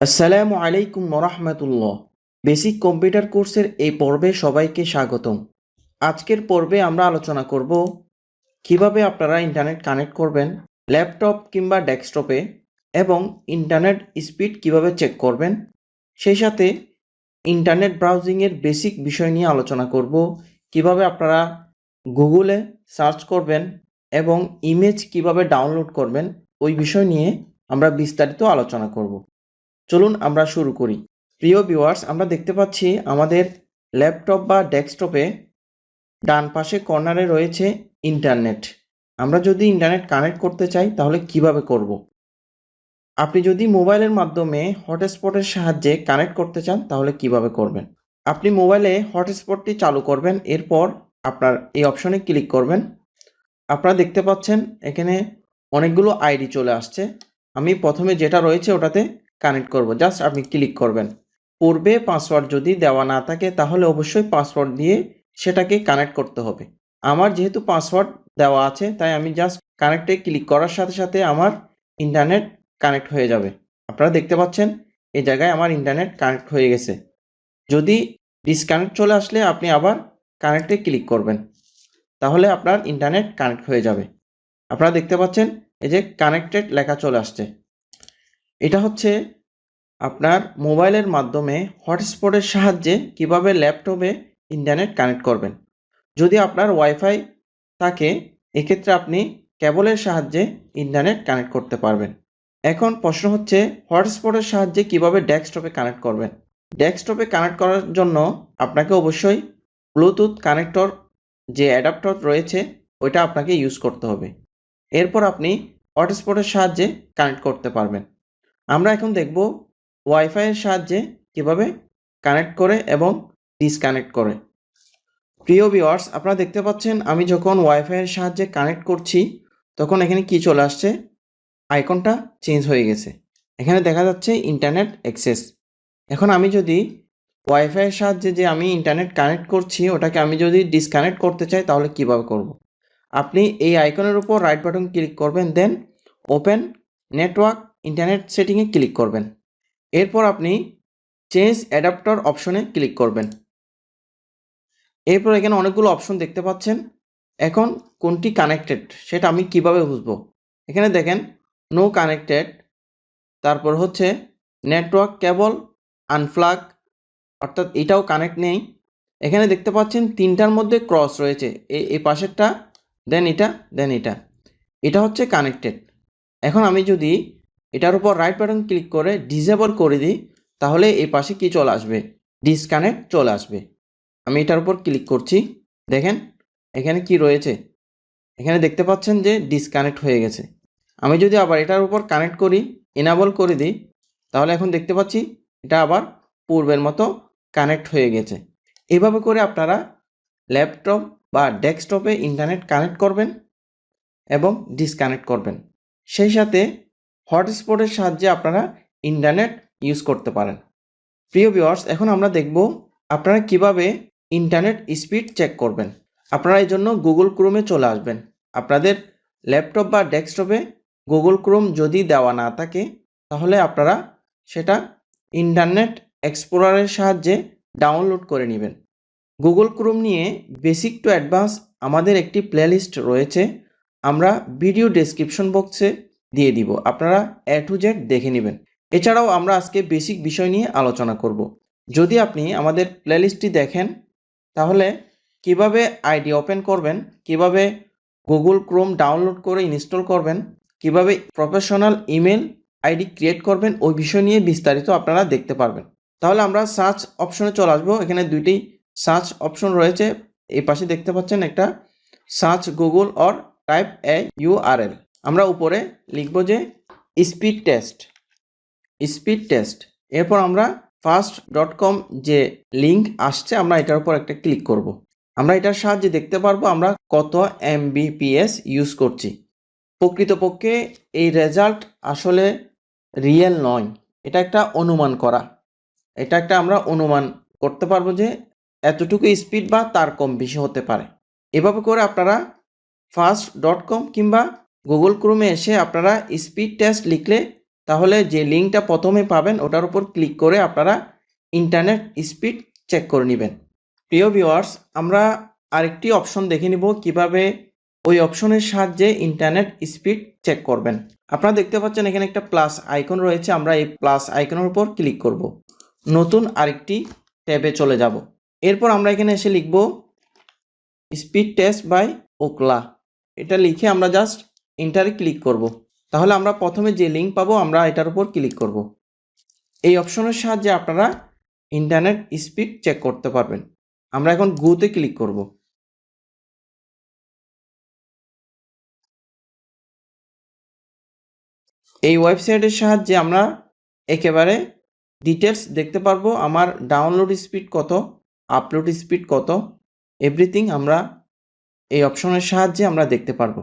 আসসালামু আলাইকুম রহমতুল্লাহ basic computer কোর্সের এই পর্বে সবাইকে স্বাগতম। আজকের পর্বে আমরা আলোচনা করব কীভাবে আপনারা ইন্টারনেট কানেক্ট করবেন, ল্যাপটপ কিংবা ডেস্কটপে, এবং ইন্টারনেট স্পিড কীভাবে চেক করবেন। সেই সাথে ইন্টারনেট ব্রাউজিংয়ের বেসিক বিষয় নিয়ে আলোচনা করব, কীভাবে আপনারা গুগলে সার্চ করবেন এবং ইমেজ কীভাবে ডাউনলোড করবেন, ওই বিষয় নিয়ে আমরা বিস্তারিত আলোচনা করব। চলুন আমরা শুরু করি। প্রিয় ভিউয়ার্স আমরা দেখতে পাচ্ছি আমাদের ল্যাপটপ বা ডেস্কটপে ডান পাশে কর্নারে রয়েছে ইন্টারনেট আমরা যদি ইন্টারনেট কানেক্ট করতে চাই, তাহলে কীভাবে করব। আপনি যদি মোবাইলের মাধ্যমে হটস্পটের সাহায্যে কানেক্ট করতে চান, তাহলে কীভাবে করবেন? আপনি মোবাইলে হটস্পটটি চালু করবেন, এরপর আপনার এই অপশনে ক্লিক করবেন। আপনারা দেখতে পাচ্ছেন, এখানে অনেকগুলো আইডি চলে আসছে। আমি প্রথমে যেটা রয়েছে, ওটাতে কানেক্ট করব। জাস্ট আপনি ক্লিক করবেন। পূর্বে পাসওয়ার্ড যদি দেওয়া না থাকে, তাহলে অবশ্যই পাসওয়ার্ড দিয়ে সেটাকে কানেক্ট করতে হবে। আমার যেহেতু পাসওয়ার্ড দেওয়া আছে, তাই আমি জাস্ট কানেক্টে ক্লিক করার সাথে সাথে আমার ইন্টারনেট কানেক্ট হয়ে যাবে। আপনারা দেখতে পাচ্ছেন, এই জায়গায় আমার ইন্টারনেট কানেক্ট হয়ে গেছে। যদি ডিসকানেক্ট চলে আসলে আপনি আবার কানেক্টে ক্লিক করবেন, তাহলে আপনার ইন্টারনেট কানেক্ট হয়ে যাবে। আপনারা দেখতে পাচ্ছেন, এই যে কানেক্টেড লেখা চলে আসছে। এটা হচ্ছে আপনার মোবাইলের মাধ্যমে হটস্পটের সাহায্যে কীভাবে ল্যাপটপে ইন্টারনেট কানেক্ট করবেন। যদি আপনার ওয়াইফাই থাকে, এক্ষেত্রে আপনি কেবলের সাহায্যে ইন্টারনেট কানেক্ট করতে পারবেন। এখন প্রশ্ন হচ্ছে, হটস্পটের সাহায্যে কীভাবে ডেস্কটপে কানেক্ট করবেন? ডেস্কটপে কানেক্ট করার জন্য আপনাকে অবশ্যই ব্লুটুথ কানেক্টর যে অ্যাডাপ্টর রয়েছে, ওইটা আপনাকে ইউজ করতে হবে। এরপর আপনি হটস্পটের সাহায্যে কানেক্ট করতে পারবেন। আমরা এখন দেখব ওয়াইফাইয়ের সাহায্যে কীভাবে কানেক্ট করে এবং ডিসকানেক্ট করে। প্রিয় ভিওয়ার্স আপনারা দেখতে পাচ্ছেন আমি যখন ওয়াইফাইয়ের সাহায্যে কানেক্ট করছি, তখন এখানে কি চলে আসছে? আইকনটা চেঞ্জ হয়ে গেছে। এখানে দেখা যাচ্ছে ইন্টারনেট অ্যাক্সেস এখন আমি যদি ওয়াইফাইয়ের সাহায্যে যে আমি ইন্টারনেট কানেক্ট করছি, ওটাকে আমি যদি ডিসকানেক্ট করতে চাই, তাহলে কীভাবে করব। আপনি এই আইকনের উপর রাইট বাটন ক্লিক করবেন দেন ওপেন নেটওয়ার্ক ইন্টারনেট সেটিংয়ে ক্লিক করবেন। এরপর আপনি চেঞ্জ অ্যাডাপ্টার অপশনে ক্লিক করবেন। এরপর এখানে অনেকগুলো অপশন দেখতে পাচ্ছেন। এখন কোনটি কানেক্টেড সেটা আমি কীভাবে বুঝব? এখানে দেখেন নো কানেক্টেড তারপর হচ্ছে নেটওয়ার্ক কেবল আনফ্লাগ অর্থাৎ এটাও কানেক্ট নেই। এখানে দেখতে পাচ্ছেন তিনটার মধ্যে ক্রস রয়েছে এই এই পাশেরটা দেন এটা দেন এটা। এটা হচ্ছে কানেক্টেড এখন আমি যদি এটার উপর রাইট বাটন ক্লিক করে ডিসেবল করে দিই, তাহলে এই পাশে কি চলে আসবে? ডিসকানেক্ট চলে আসবে। আমি এটার উপর ক্লিক করছি, দেখেন, এখানে কি রয়েছে? এখানে দেখতে পাচ্ছেন যে ডিসকানেক্ট হয়ে গেছে। আমি যদি আবার এটার উপর কানেক্ট করি এনাবল করে দিই, তাহলে এখন দেখতে পাচ্ছি এটা আবার পূর্বের মতো কানেক্ট হয়ে গেছে। এভাবে করে আপনারা ল্যাপটপ বা ডেস্কটপে ইন্টারনেট কানেক্ট করবেন এবং ডিসকানেক্ট করবেন। সেই সাথে হটস্পটের সাহায্যে আপনারা ইন্টারনেট ইউজ করতে পারেন। প্রিয় ভিওয়ার্স এখন আমরা দেখব আপনারা কীভাবে ইন্টারনেট স্পিড চেক করবেন। আপনারা এই জন্য গুগল ক্রোমে চলে আসবেন। আপনাদের ল্যাপটপ বা ডেস্কটপে গুগল ক্রোম যদি দেওয়া না থাকে, তাহলে আপনারা সেটা ইন্টারনেট এক্সপ্লোরারের সাহায্যে ডাউনলোড করে নেবেন। গুগল ক্রোম নিয়ে বেসিক টু অ্যাডভান্স আমাদের একটি প্লেলিস্ট রয়েছে। আমরা ভিডিও ডেসক্রিপশন বক্সে দিয়ে দিব। আপনারা এ টু জেড দেখে নেবেন। এছাড়াও আমরা আজকে বেসিক বিষয় নিয়ে আলোচনা করব। যদি আপনি আমাদের প্লেলিস্টটি দেখেন, তাহলে কীভাবে আইডি ওপেন করবেন, কীভাবে গুগল ক্রোম ডাউনলোড করে ইনস্টল করবেন, কীভাবে প্রফেশনাল ইমেল আইডি ক্রিয়েট করবেন, ওই বিষয় নিয়ে বিস্তারিত আপনারা দেখতে পারবেন। তাহলে আমরা সার্চ অপশনে চলে আসব। এখানে দুইটি সার্চ অপশন রয়েছে। এই পাশে দেখতে পাচ্ছেন একটা search Google or type a URL আমরা উপরে লিখব যে স্পিড টেস্ট স্পিড টেস্ট এরপর আমরা ফার্স্ট ডট কম যে লিঙ্ক আসছে, আমরা এটার উপর একটা ক্লিক করব। আমরা এটার সাহায্যে দেখতে পারব আমরা কত এমবিপিএস ইউজ করছি। প্রকৃতপক্ষে এই রেজাল্ট আসলে রিয়েল নয়, এটা একটা অনুমান করা। এটা একটা আমরা অনুমান করতে পারব যে এতটুকু স্পিড বা তার কম বেশি হতে পারে। এভাবে করে আপনারা ফার্স্ট ডট কম কিংবা গুগল ক্রোমে এসে আপনারা স্পিড টেস্ট লিখলে তাহলে যে লিঙ্কটা প্রথমে পাবেন ওটার উপর ক্লিক করে আপনারা ইন্টারনেট স্পিড চেক করে নেবেন। প্রিয় ভিউয়ার্স আমরা আরেকটি অপশন দেখে নিব কীভাবে ওই অপশনের সাহায্যে ইন্টারনেট স্পিড চেক করবেন। আপনারা দেখতে পাচ্ছেন এখানে একটা প্লাস আইকন রয়েছে, আমরা এই প্লাস আইকনের উপর ক্লিক করব। নতুন আরেকটি ট্যাবে চলে যাব। এরপর আমরা এখানে এসে লিখব স্পিড টেস্ট বাই ওকলা এটা লিখে আমরা জাস্ট ইন্টারে ক্লিক করব। তাহলে আমরা প্রথমে যে লিঙ্ক পাবো, আমরা এটার উপর ক্লিক করব। এই অপশনের সাহায্যে আপনারা ইন্টারনেট স্পিড চেক করতে পারবেন। আমরা এখন গুতে ক্লিক করব। এই ওয়েবসাইটের সাহায্যে আমরা একেবারে ডিটেলস দেখতে পারব, আমার ডাউনলোড স্পিড কত আপলোড স্পিড কত এভরিথিং আমরা এই অপশনের সাহায্যে আমরা দেখতে পারব।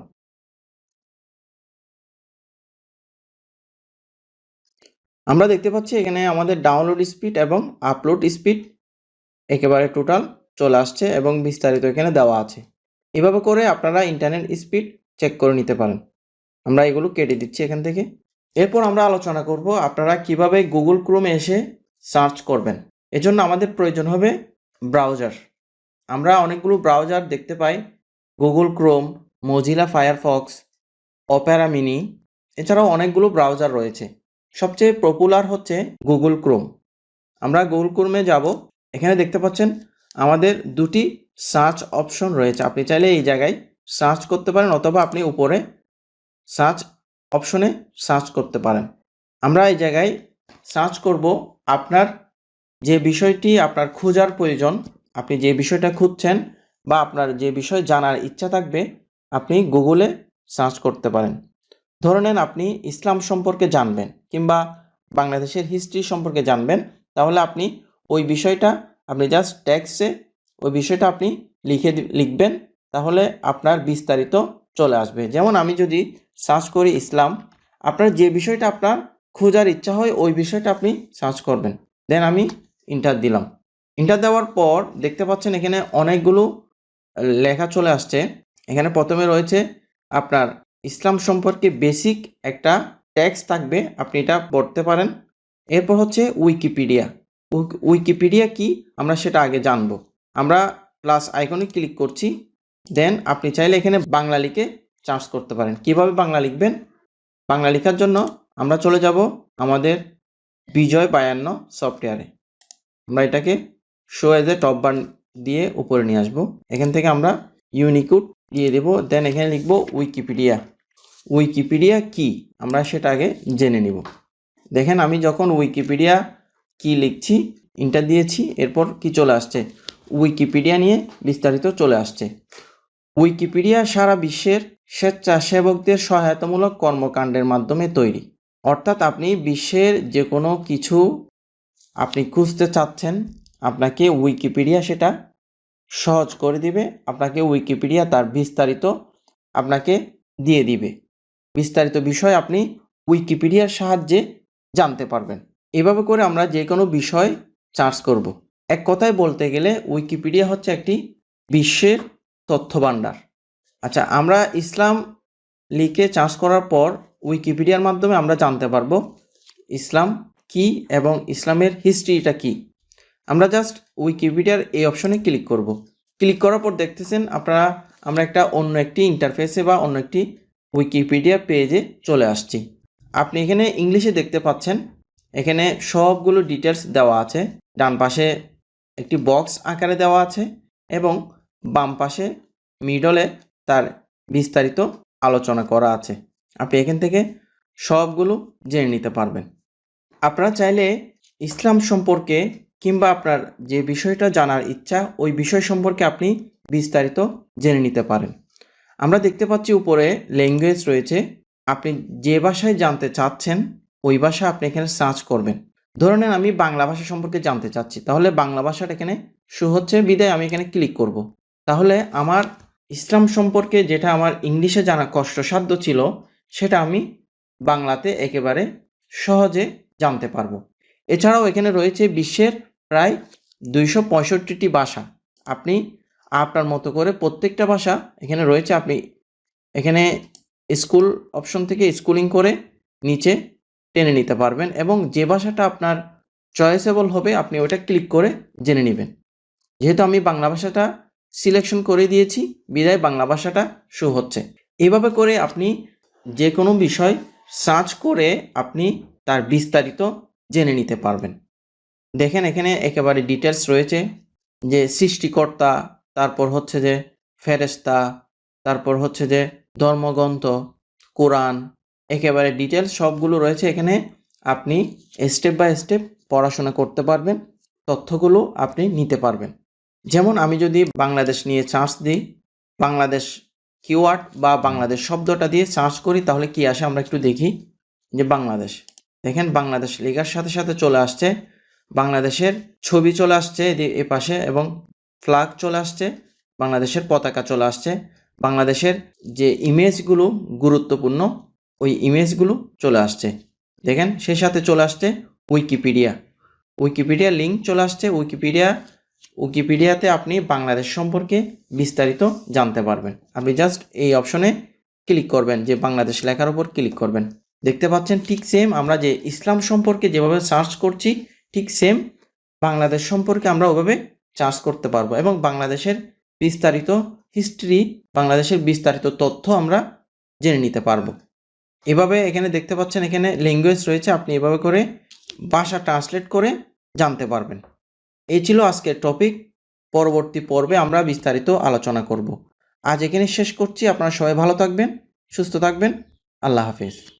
আমরা দেখতে পাচ্ছি এখানে আমাদের ডাউনলোড স্পিড এবং আপলোড স্পিড একেবারে টোটাল চলে আসছে এবং বিস্তারিত এখানে দেওয়া আছে। এভাবে করে আপনারা ইন্টারনেট স্পিড চেক করে নিতে পারেন। আমরা এগুলো কেটে দিচ্ছি এখান থেকে। এরপর আমরা আলোচনা করব আপনারা কীভাবে গুগল ক্রোমে এসে সার্চ করবেন। এজন্য আমাদের প্রয়োজন হবে ব্রাউজার আমরা অনেকগুলো ব্রাউজার দেখতে পাই। Google Chrome Mozilla Firefox Opera mini এছাড়াও অনেকগুলো ব্রাউজার রয়েছে। সবচেয়ে পপুলার হচ্ছে গুগল ক্রোম আমরা গুগল ক্রোমে যাব। এখানে দেখতে পাচ্ছেন, আমাদের দুটি সার্চ অপশন রয়েছে। আপনি চাইলে এই জায়গায় সার্চ করতে পারেন অথবা আপনি উপরে সার্চ অপশনে সার্চ করতে পারেন। আমরা এই জায়গায় সার্চ করব আপনার যে বিষয়টি আপনার খোঁজার প্রয়োজন, আপনি যে বিষয়টা খুঁজছেন বা আপনার যে বিষয় জানার ইচ্ছা থাকবে, আপনি গুগলে সার্চ করতে পারেন। ধরে নেন আপনি ইসলাম সম্পর্কে জানবেন কিংবা বাংলাদেশের হিস্ট্রি সম্পর্কে জানবেন, তাহলে আপনি ওই বিষয়টা আপনি জাস্ট ট্যাক্সে ওই বিষয়টা আপনি লিখে লিখবেন, তাহলে আপনার বিস্তারিত চলে আসবে। যেমন আমি যদি সার্চ করি ইসলাম, আপনার যে বিষয়টা আপনার খোঁজার ইচ্ছা হয়, ওই বিষয়টা আপনি সার্চ করবেন। দেন আমি ইন্টার দিলাম। ইন্টার দেওয়ার পর দেখতে পাচ্ছেন এখানে অনেকগুলো লেখা চলে আসছে। এখানে প্রথমে রয়েছে আপনার ইসলাম সম্পর্কে বেসিক একটা ট্যাক্স থাকবে, আপনি এটা পড়তে পারেন। এরপর হচ্ছে উইকিপিডিয়া উইকিপিডিয়া কি? আমরা সেটা আগে জানব। আমরা প্লাস আইকনে ক্লিক করছি। দেন আপনি চাইলে এখানে বাংলা লিখে চার্জ করতে পারেন। কীভাবে বাংলা লিখবেন? বাংলা লেখার জন্য আমরা চলে যাব আমাদের বিজয় বায়ান্ন সফটওয়্যারে আমরা এটাকে শো এজ এ টপ বান দিয়ে উপরে নিয়ে আসব। এখান থেকে আমরা ইউনিকুড দিয়ে দেবো। দেন এখানে লিখব উইকিপিডিয়া উইকিপিডিয়া কি? আমরা সেটা আগে জেনে নিব। দেখেন, আমি যখন উইকিপিডিয়া কি লিখছি ইন্টার দিয়েছি, এরপর কি চলে আসছে? উইকিপিডিয়া নিয়ে বিস্তারিত চলে আসছে। উইকিপিডিয়া সারা বিশ্বের স্বেচ্ছাসেবকদের সহায়তামূলক কর্মকাণ্ডের মাধ্যমে তৈরি। অর্থাৎ আপনি বিশ্বের যে কোনো কিছু আপনি খুঁজতে চাচ্ছেন, আপনাকে উইকিপিডিয়া সেটা সহজ করে দিবে, আপনাকে উইকিপিডিয়া তার বিস্তারিত আপনাকে দিয়ে দিবে। বিস্তারিত বিষয় আপনি উইকিপিডিয়ার সাহায্যে জানতে পারবেন। এভাবে করে আমরা যে কোনো বিষয় চার্জ করব। এক কথায় বলতে গেলে উইকিপিডিয়া হচ্ছে একটি বিশ্বের তথ্য ভাণ্ডার আচ্ছা আমরা ইসলাম লিখে চার্জ করার পর উইকিপিডিয়ার মাধ্যমে আমরা জানতে পারব ইসলাম কি এবং ইসলামের হিস্ট্রিটা কি। আমরা জাস্ট উইকিপিডিয়ার এই অপশনে ক্লিক করব। ক্লিক করার পর দেখতেছেন আপনারা, আমরা একটা অন্য একটি ইন্টারফেসে বা অন্য একটি উইকিপিডিয়া পেজে চলে আসছি। আপনি এখানে ইংলিশে দেখতে পাচ্ছেন। এখানে সবগুলো ডিটেলস দেওয়া আছে। ডান পাশে একটি বক্স আকারে দেওয়া আছে এবং বাম পাশে মিডলে তার বিস্তারিত আলোচনা করা আছে। আপনি এখান থেকে সবগুলো জেনে নিতে পারবেন। আপনারা চাইলে ইসলাম সম্পর্কে কিংবা আপনার যে বিষয়টা জানার ইচ্ছা, ওই বিষয় সম্পর্কে আপনি বিস্তারিত জেনে নিতে পারেন। আমরা দেখতে পাচ্ছি উপরে ল্যাঙ্গুয়েজ রয়েছে। আপনি যে ভাষায় জানতে চাচ্ছেন, ওই ভাষা আপনি এখানে সার্চ করবেন। ধরে নেন আমি বাংলা ভাষা সম্পর্কে জানতে চাচ্ছি, তাহলে বাংলা ভাষাটা এখানে শো হচ্ছে, বিদায় আমি এখানে ক্লিক করব। তাহলে আমার ইসলাম সম্পর্কে যেটা আমার ইংলিশে জানা কষ্টসাধ্য ছিল, সেটা আমি বাংলাতে একেবারে সহজে জানতে পারব। এছাড়াও এখানে রয়েছে বিশ্বের প্রায় দুইশো পঁয়ষট্টিটি ভাষা। আপনি আপনার মতো করে প্রত্যেকটা ভাষা এখানে রয়েছে। আপনি এখানে স্কুল অপশন থেকে স্কুলিং করে নিচে টেনে নিতে পারবেন এবং যে ভাষাটা আপনার চয়েসেবল হবে, আপনি ওটা ক্লিক করে জেনে নেবেন। যেহেতু আমি বাংলা ভাষাটা সিলেকশন করে দিয়েছি, বিদায় বাংলা ভাষাটা শো হচ্ছে। এভাবে করে আপনি যে কোনো বিষয় সার্চ করে আপনি তার বিস্তারিত জেনে নিতে পারবেন। দেখেন এখানে একেবারে ডিটেলস রয়েছে যে সৃষ্টিকর্তা তারপর হচ্ছে যে ফেরেস্তা তারপর হচ্ছে যে ধর্মগ্রন্থ, কোরআন, একেবারে ডিটেলস সবগুলো রয়েছে এখানে। আপনি স্টেপ বাই স্টেপ পড়াশোনা করতে পারবেন, তথ্যগুলো আপনি নিতে পারবেন। যেমন আমি যদি বাংলাদেশ নিয়ে চার্জ দিই, বাংলাদেশ কিওয়ার্ড বা বাংলাদেশ শব্দটা দিয়ে সার্চ করি, তাহলে কি আসে? আমরা একটু দেখি যে বাংলাদেশ। দেখেন বাংলাদেশ লেখার সাথে সাথে চলে আসছে, বাংলাদেশের ছবি চলে আসছে এ পাশে এবং ফ্ল্যাগ চলে আসছে, বাংলাদেশের পতাকা চলে আসছে, বাংলাদেশের যে ইমেজগুলো গুরুত্বপূর্ণ, ওই ইমেজগুলো চলে আসছে। দেখেন, সেই সাথে চলে আসছে উইকিপিডিয়া উইকিপিডিয়া লিঙ্ক চলে আসছে উইকিপিডিয়া উইকিপিডিয়াতে আপনি বাংলাদেশ সম্পর্কে বিস্তারিত জানতে পারবেন। আপনি জাস্ট এই অপশনে ক্লিক করবেন, যে বাংলাদেশ লেখার উপর ক্লিক করবেন। দেখতে পাচ্ছেন, ঠিক সেম আমরা যে ইসলাম সম্পর্কে যেভাবে সার্চ করছি, ঠিক সেম বাংলাদেশ সম্পর্কে আমরা ওভাবে সার্চ করতে পারব। এবং বাংলাদেশের বিস্তারিত হিস্ট্রি বাংলাদেশের বিস্তারিত তথ্য আমরা জেনে নিতে পারব। এভাবে এখানে দেখতে পাচ্ছেন, এখানে ল্যাঙ্গুয়েজ রয়েছে, আপনি এভাবে করে ভাষা ট্রান্সলেট করে জানতে পারবেন। এই ছিল আজকের টপিক পরবর্তী পর্বে আমরা বিস্তারিত আলোচনা করব। আজ এখানে শেষ করছি। আপনারা সবাই ভালো থাকবেন, সুস্থ থাকবেন। আল্লাহ হাফিজ।